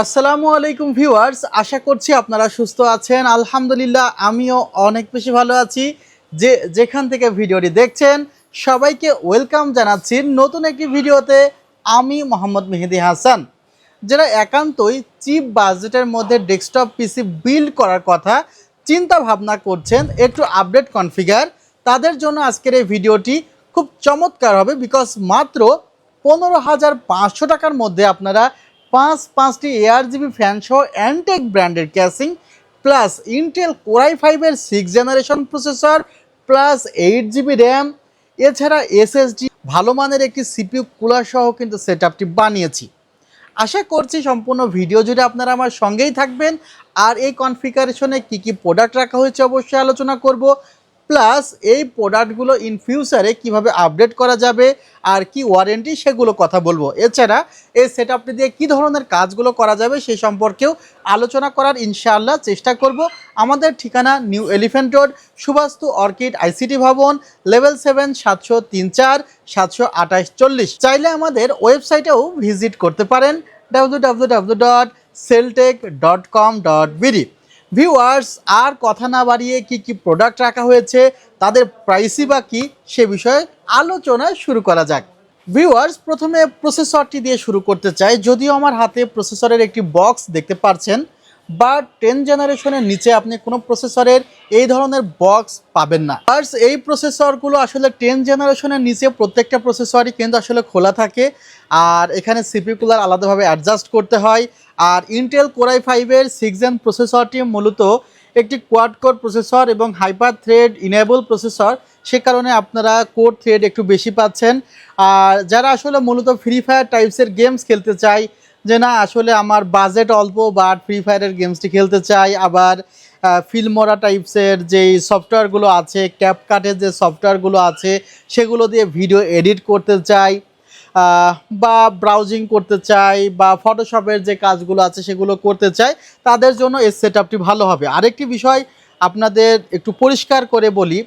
আসসালামু আলাইকুম ভিউয়ার্স, আশা করছি আপনারা সুস্থ আছেন। আলহামদুলিল্লাহ, আমিও অনেক বেশি ভালো আছি। যে যেখান থেকে ভিডিওটি দেখছেন, সবাইকে ওয়েলকাম জানাচ্ছি নতুন একটি ভিডিওতে। আমি মোহাম্মদ মেহেদি হাসান। যারা একান্তই চিপ বাজেটের মধ্যে ডেস্কটপ পিসি বিল্ড করার কথা চিন্তা ভাবনা করছেন, একটু আপডেট কনফিগার, তাদের জন্য আজকের এই ভিডিওটি খুব চমৎকার হবে, বিকজ মাত্র পনেরো হাজার পাঁচশো টাকার মধ্যে আপনারা পাঁচ, পাঁচটি এয়ার জিবি ফ্যান সহ অ্যান্টেক ব্র্যান্ডের casing plus Intel core i ফাইভের six generation processor plus eight GB RAM এছাড়া এসএসডি ভালো মানের একটি সিপিউ কুলার সহ কিন্তু সেট আপটি বানিয়েছি। আশা করছি সম্পূর্ণ ভিডিও জুড়ে আপনারা আমার সঙ্গেই থাকবেন। আর এই কনফিগারেশনে কি কি প্রোডাক্ট রাখা হয়েছে অবশ্যই আলোচনা করব। প্লাস এই প্রোডাক্টগুলো ইন ফিউচারে কীভাবে আপডেট করা যাবে আর কি ওয়ারেন্টি সেগুলো কথা বলব। এছাড়া এই সেট আপটি দিয়ে কী ধরনের কাজগুলো করা যাবে সেই সম্পর্কেও আলোচনা করার ইনশাআল্লাহ চেষ্টা করব। আমাদের ঠিকানা new elephant road Subastu orchid ICT ভবন লেভেল সেভেন সাতশো তিন চার, সাতশো আঠাশ চল্লিশ। চাইলে আমাদের ওয়েবসাইটেও ভিজিট করতে পারেন। W W W dot celltech dot com dot BD viewers আর কথা না বাড়িয়ে কি কি প্রোডাক্ট রাখা হয়েছে, তাদের প্রাইসই বা কী, সে বিষয়ে আলোচনা শুরু করা যাক। ভিউয়ার্স প্রথমে প্রসেসরটি দিয়ে শুরু করতে চাই। যদিও আমার হাতে প্রসেসরের একটি বক্স দেখতে পাচ্ছেন বা টেন জেনারেশনের নিচে আপনি কোনো প্রসেসরের এই ধরনের বক্স পাবেন না। আর এই প্রসেসরগুলো আসলে টেন জেনারেশনের নিচে প্রত্যেকটা প্রসেসরই কিন্তু আসলে খোলা থাকে। আর এখানে সিপি কুলার আলাদাভাবে অ্যাডজাস্ট করতে হয়। আর ইন্টেল কোরাই ফাইভের সিক্স জেন প্রসেসরটি মূলত একটি কোয়াড কোর প্রসেসর এবং হাইপার থ্রেড ইনেবল প্রসেসর। সে কারণে আপনারা কোর থ্রেড একটু বেশি পাচ্ছেন। আর যারা আসলে মূলত ফ্রি ফায়ার টাইপসের গেমস খেলতে চায় যে না, আসলে আমার বাজেট অল্প বাট ফ্রি ফায়ারের গেমসটি খেলতে চাই। আবার ফিল্মোরা টাইপসের যেই সফটওয়্যারগুলো আছে ক্যাপকাটের যে সফটওয়্যারগুলো আছে, সেগুলো দিয়ে ভিডিও এডিট করতে চাই বা ব্রাউজিং করতে চাই, বা ফটোশপের যে কাজগুলো আছে, সেগুলো করতে চাই। তাদের জন্য এই সেট আপটি ভালো হবে। আরেকটি বিষয় আপনাদের একটু পরিষ্কার করে বলি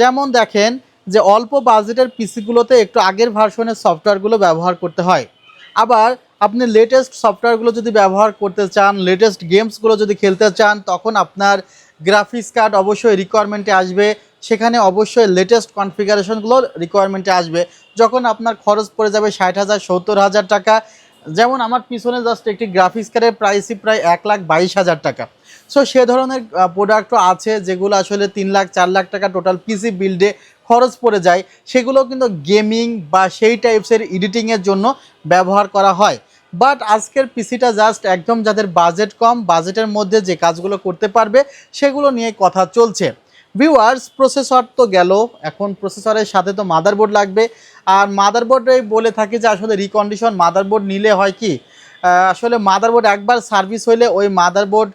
যেমন দেখেন যে অল্প বাজেটের পিসিগুলোতে একটু আগের ভার্সনের সফটওয়্যারগুলো ব্যবহার করতে হয়। আবার আপনি লেটেস্ট সফটওয়্যারগুলো যদি ব্যবহার করতে চান লেটেস্ট গেমসগুলো যদি খেলতে চান, তখন আপনার গ্রাফিক্স কার্ড অবশ্যই রিকোয়ারমেন্টে আসবে। সেখানে অবশ্যই লেটেস্ট কনফিগারেশনগুলো রিকোয়ারমেন্টে আসবে। যখন আপনার খরচ পড়ে যাবে ষাট হাজার, সত্তর হাজার টাকা। যেমন আমার পিছনে জাস্ট একটি গ্রাফিক্স কার্ডের প্রাইসই প্রায় এক লাখ বাইশ হাজার টাকা। সো সে ধরনের প্রোডাক্টও আছে যেগুলো আসলে তিন লাখ, চার লাখ টাকা টোটাল পিসি বিল্ডে খরচ পড়ে যায়। সেগুলো কিন্তু গেমিং বা সেই টাইপসের এডিটিংয়ের জন্য ব্যবহার করা হয়। বাট আজকের পিসিটা জাস্ট একদম যাদের বাজেট কম বাজেটের মধ্যে যে কাজগুলো করতে পারবে, সেগুলো নিয়ে কথা চলছে। ভিউয়ার্স প্রসেসর তো গেল। এখন প্রসেসরের সাথে তো মাদারবোর্ড লাগবে। আর মাদারবোর্ডে বলে থাকি যে আসলে রিকন্ডিশন মাদারবোর্ড নিলে হয় কি? আসলে মাদারবোর্ড একবার সার্ভিস হইলে ওই মাদারবোর্ড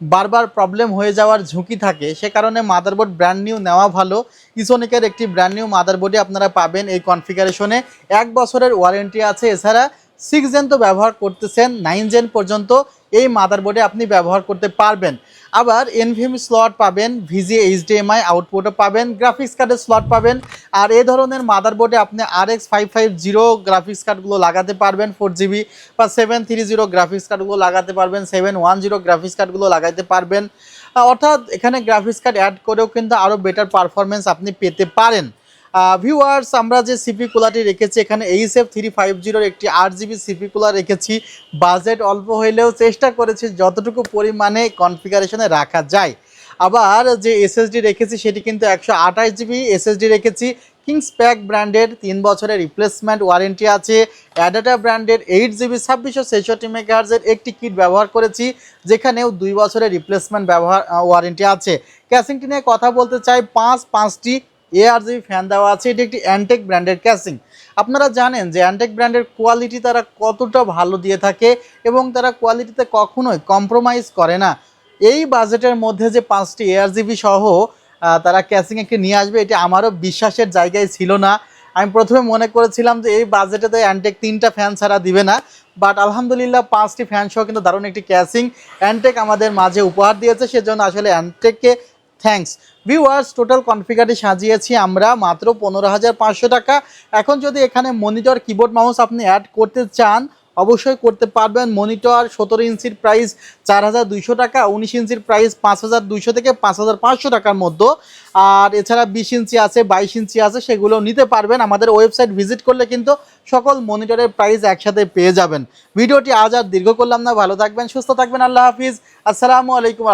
বারবার প্রবলেম হয়ে যাওয়ার ঝুঁকি থাকে। সে কারণে মাদারবোর্ড ব্র্যান্ড নিউ নেওয়া ভালো। ইসোনিকের একটি ব্র্যান্ড নিউ মাদারবোর্ডে আপনারা পাবেন এই কনফিগারেশনে এক বছরের ওয়ারেন্টি আছে। এছাড়া সিক্স জেন তো ব্যবহার করতেছেন নাইন জেন পর্যন্ত এই মাদারবোর্ডে আপনি ব্যবহার করতে পারবেন। আবার এনভিএম স্লট পাবেন ভিজি এইচডিএমআই আউটপুটও পাবেন গ্রাফিক্স কার্ডের স্লট পাবেন, আর এই ধরনের মাদারবোর্ডে আপনি R X five five zero graphics কার্ডগুলো লাগাতে পারবেন ফোর জিবি বা সেভেন থ্রি জিরো গ্রাফিক্স কার্ডগুলো লাগাতে পারবেন সেভেন ওয়ান জিরো গ্রাফিক্স কার্ডগুলো লাগাতে পারবেন। অর্থাৎ এখানে গ্রাফিক্স কার্ড অ্যাড করেও কিন্তু আরও বেটার পারফরমেন্স আপনি পেতে পারেন। ভিউয়ার্স আমরা যে সিপি কুলারটি রেখেছি, এখানে এইচ এফ থ্রি ফাইভ জিরোর একটি আট জিবি সিপি কুলার রেখেছি। বাজেট অল্প হইলেও চেষ্টা করেছি যতটুকু পরিমাণে কনফিগারেশনে রাখা যায়। আবার যে এসএসডি রেখেছি, সেটি কিন্তু একশো আঠাশ জিবি এসএসডি রেখেছি। কিংস প্যাক ব্র্যান্ডের তিন বছরের রিপ্লেসমেন্ট ওয়ারেন্টি আছে। অ্যাডাটা ব্র্যান্ডের এইট জিবি ছাব্বিশশো ছেষট্টি মেগাহার্জের একটি কিট ব্যবহার করেছি, যেখানেও দুই বছরের রিপ্লেসমেন্ট ব্যবহার ওয়ারেন্টি আছে। ক্যাসিংটি নিয়ে কথা বলতে চাই, পাঁচ, পাঁচটি এআরজিবি ফ্যান দেওয়া আছে এটি একটি অ্যান্টেক ব্র্যান্ডের ক্যাসিং আপনারা জানেন যে অ্যান্টেক ব্র্যান্ডের কোয়ালিটি তারা কতটা ভালো দিয়ে থাকে এবং তারা কোয়ালিটিতে কখনোই কম্প্রোমাইজ করে না। এই বাজেটের মধ্যে যে পাঁচটি এআরজিবি সহ আহ, তারা ক্যাসিংকে নিয়ে আসবে এটি আমারও বিশ্বাসের জায়গায় ছিল না। আমি প্রথমে মনে করেছিলাম যে এই বাজেটে তো অ্যান্টেক তিনটা ফ্যান ছাড়া দিবে না বাট আলহামদুলিল্লাহ পাঁচটি ফ্যান সহ কিন্তু দারুণ একটি ক্যাসিং অ্যান্টেক আমাদের মাঝে উপহার দিয়েছে সেজন্য আসলে অ্যান্টেককে থ্যাঙ্কস ভিউয়ার্স টোটাল কনফিগারটি সাজিয়েছি আমরা মাত্র পনেরো হাজার পাঁচশো টাকা। এখন যদি এখানে মনিটর কিবোর্ড মাউস আপনি অ্যাড করতে চান, অবশ্যই করতে পারবেন। মনিটর সতেরো ইঞ্চির প্রাইস চার হাজার দুইশো টাকা, উনিশ ইঞ্চির প্রাইস পাঁচ হাজার দুইশো থেকে পাঁচ হাজার পাঁচশো টাকার মধ্যে। আর এছাড়া বিশ ইঞ্চি আছে, বাইশ ইঞ্চি আছে, সেগুলো নিতে পারবেন। আমাদের ওয়েবসাইট ভিজিট করলে কিন্তু সকল মনিটরের প্রাইস একসাথে পেয়ে যাবেন। ভিডিওটি আজ আর দীর্ঘ করলাম না। ভালো থাকবেন, সুস্থ থাকবেন। আল্লাহ হাফিজ। আসসালামু আলাইকুম।